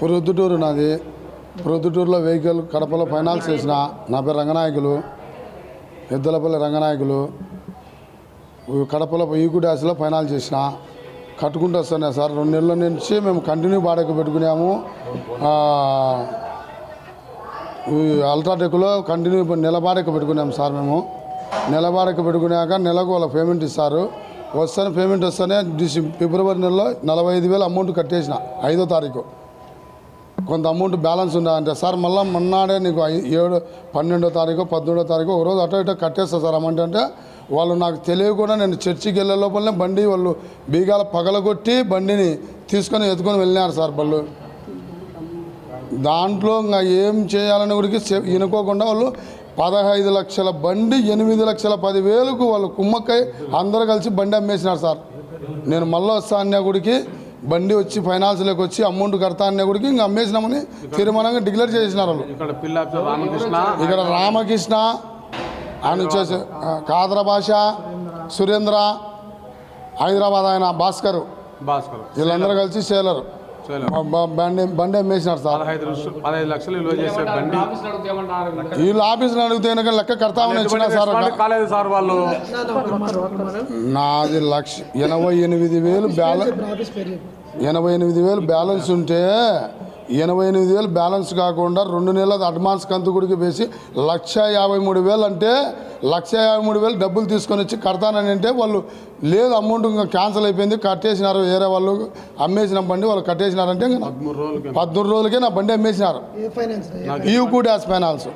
ప్రొద్దుటూరు నాది. ప్రొద్దుటూరులో వెహికల్ కడపలో ఫైనాన్స్ చేసిన నా పేరు రంగనాయకులు ఎద్దలపల్లి రంగనాయకులు. ఈ కడపలో ఈకు డాస్లో ఫైనాన్స్ చేసిన కట్టుకుంటూ వస్తున్నాయి సార్. రెండు నెలల నుంచి మేము కంటిన్యూ బాడకు పెట్టుకున్నాము. ఆ, ఈ అల్ట్రాటెక్లో కంటిన్యూ నెల బాడకు పెట్టుకున్నాము సార్ మేము. నెల బాడకు పెట్టుకున్నాక నెలకు వాళ్ళ పేమెంట్ ఇస్తారు. వస్తాను పేమెంట్ వస్తానే ఫిబ్రవరి నెలలో నలభై ఐదు వేలు అమౌంట్ కట్టేసిన ఐదో తారీఖు. కొంత అమౌంట్ బ్యాలెన్స్ ఉందా అంటే సార్ మళ్ళీ మొన్నాడే నీకు ఏడు పన్నెండో తారీఖు పద్దెనిమిదో తారీఖు ఒక రోజు అటో ఇటో కట్టేస్తా సార్ అమౌంట్ అంటే వాళ్ళు నాకు తెలియకుండా నేను చర్చికి వెళ్ళే లోపలనే బండి వాళ్ళు బీగాల పగలగొట్టి బండిని తీసుకొని ఎత్తుకొని వెళ్ళినారు సార్ వాళ్ళు దాంట్లో ఇంకా ఏం చేయాలని కూడా వినుకోకుండా వాళ్ళు పదహైదు లక్షల బండి ఎనిమిది లక్షల పదివేలకు వాళ్ళు కుమ్మక్కై అందరూ కలిసి బండి అమ్మేసినారు సార్. నేను మళ్ళీ వస్తా అన్న గుడికి బండి వచ్చి ఫైనాన్స్లోకి వచ్చి అమౌంట్ కడతా అన్న గుడికి ఇంకా అమ్మేసినామని తీర్మానంగా డిక్లేర్ చేసినారు వాళ్ళు. ఇక్కడ రామకృష్ణ. ఇక్కడ రామకృష్ణ ఆయన వచ్చేసి కాదర భాష సురేంద్ర హైదరాబాద్ ఆయన భాస్కర్. వీళ్ళందరూ కలిసి సేలర్. బండి బండి అమ్మేసినారు సార్. పదహైదు లక్షలు పదహైదు లక్షలు విలువ చేసే బండి. వీళ్ళు ఆఫీసులో అడిగితే లెక్క కడతామని వచ్చిన సార్. కాలేదు సార్ వాళ్ళు. నాది లక్ష ఎనభై ఎనిమిది వేలు బ్యాలెన్స్ ఎనభై ఎనిమిది వేలు బ్యాలెన్స్ ఉంటే ఎనభై ఎనిమిది వేలు బ్యాలెన్స్ కాకుండా రెండు నెలల అడ్వాన్స్ కంతు గుడికి వేసి లక్ష యాభై మూడు వేలు అంటే లక్ష యాభై మూడు వేలు డబ్బులు తీసుకొని వచ్చి కడతానని అంటే వాళ్ళు లేదు అమౌంట్ ఇంకా క్యాన్సిల్ అయిపోయింది కట్టేసినారు వేరే వాళ్ళు అమ్మేసిన బండి వాళ్ళు కట్టేసినారంటే పద్మూడు రోజులకే. నా బండి అమ్మేసినారు. ఈకు డాస్ ఫైనాన్స్.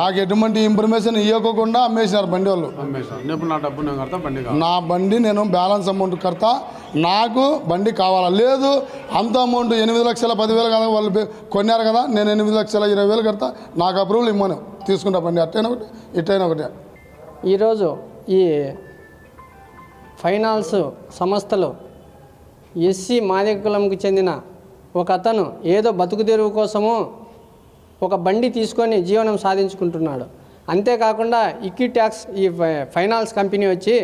నాకు ఎటువంటి ఇన్ఫర్మేషన్ ఇవ్వకుండా అమ్మేసినారు బండి వాళ్ళు. నా డబ్బు నేను కడతా బండి కాదు నా బండి నేను బ్యాలెన్స్ అమౌంట్ కడతా నాకు బండి కావాలా? లేదు అంత అమౌంట్ ఎనిమిది లక్షల పదివేలు కదా వాళ్ళు కొన్నారు కదా నేను ఎనిమిది లక్షల ఇరవై వేలు కడతా నాకు అప్రూవల్ ఇమ్మను. తీసుకుంటా బండి అట్టైనా ఒకటి ఇట్టైనా ఒకటి. ఈరోజు ఈ ఫైనాన్స్ సంస్థలు ఎస్సీ మాదిక కులంకు చెందిన ఒక అతను ఏదో బతుకు తెరువు కోసము ఒక బండి తీసుకొని జీవనం సాధించుకుంటున్నాడు. అంతేకాకుండా ఇక్వి ట్యాక్స్ ఈ ఫై- ఫైనాన్స్ కంపెనీ వచ్చి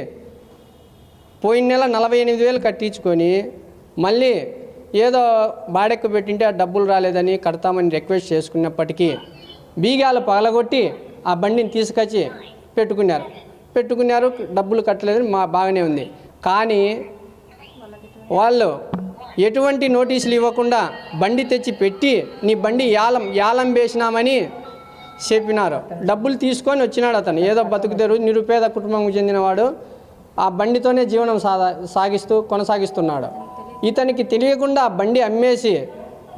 పోయిన నెల నలభై ఎనిమిది వేలు కట్టించుకొని మళ్ళీ ఏదో బాడెక్కు పెట్టింటే ఆ డబ్బులు రాలేదని కడతామని రిక్వెస్ట్ చేసుకున్నప్పటికీ బీగాలు పగలగొట్టి ఆ బండిని తీసుకొచ్చి పెట్టుకున్నారు. పెట్టుకున్నారు డబ్బులు కట్టలేదు మా బాగానే ఉంది. కానీ వాళ్ళు ఎటువంటి నోటీసులు ఇవ్వకుండా బండి తెచ్చి పెట్టి నీ బండి యాలం యాలం వేసినామని చెప్పినారు. డబ్బులు తీసుకొని వచ్చినాడు అతను. ఏదో బతుకుతారు నిరుపేద కుటుంబంకు చెందినవాడు. ఆ బండితోనే జీవనం సాగా సాగిస్తూ కొనసాగిస్తున్నాడు. ఇతనికి తెలియకుండా బండి అమ్మేసి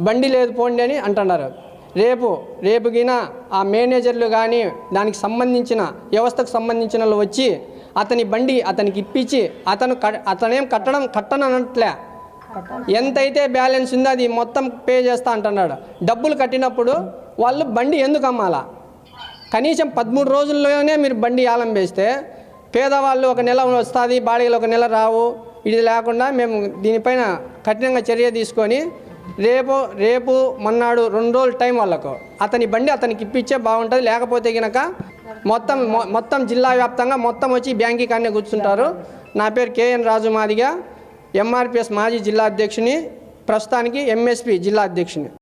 బండి లేదు పోండి అని అంటున్నారు. రేపు రేపు గిన ఆ మేనేజర్లు కానీ దానికి సంబంధించిన వ్యవస్థకు సంబంధించిన వాళ్ళు వచ్చి అతని బండి అతనికి ఇప్పించి అతను అతనేం కట్టడం కట్టనట్లే ఎంతైతే బ్యాలెన్స్ ఉందో అది మొత్తం పే చేస్తా అంటున్నాడు. డబ్బులు కట్టినప్పుడు వాళ్ళు బండి ఎందుకు అమ్మాలా? కనీసం పదమూడు రోజుల్లోనే మీరు బండి ఆలం వేస్తే పేదవాళ్ళు ఒక నెల వస్తుంది బాడీలు ఒక నెల రావు ఇది లేకుండా మేము దీనిపైన కఠినంగా చర్య తీసుకొని రేపు రేపు మొన్నాడు రెండు రోజులు టైం వాళ్ళకు. అతని బండి అతనికి ఇప్పించే బాగుంటుంది. లేకపోతే కనుక మొత్తం మొ- మొత్తం జిల్లా వ్యాప్తంగా మొత్తం వచ్చి బ్యాంకీ కాడనే కూర్చుంటారు. నా పేరు కేఎన్ రాజు మాదిగా ఎంఆర్పిఎస్ మాజీ జిల్లా అధ్యక్షుని ప్రస్తుతానికి ఎంఎస్పి జిల్లా అధ్యక్షుని.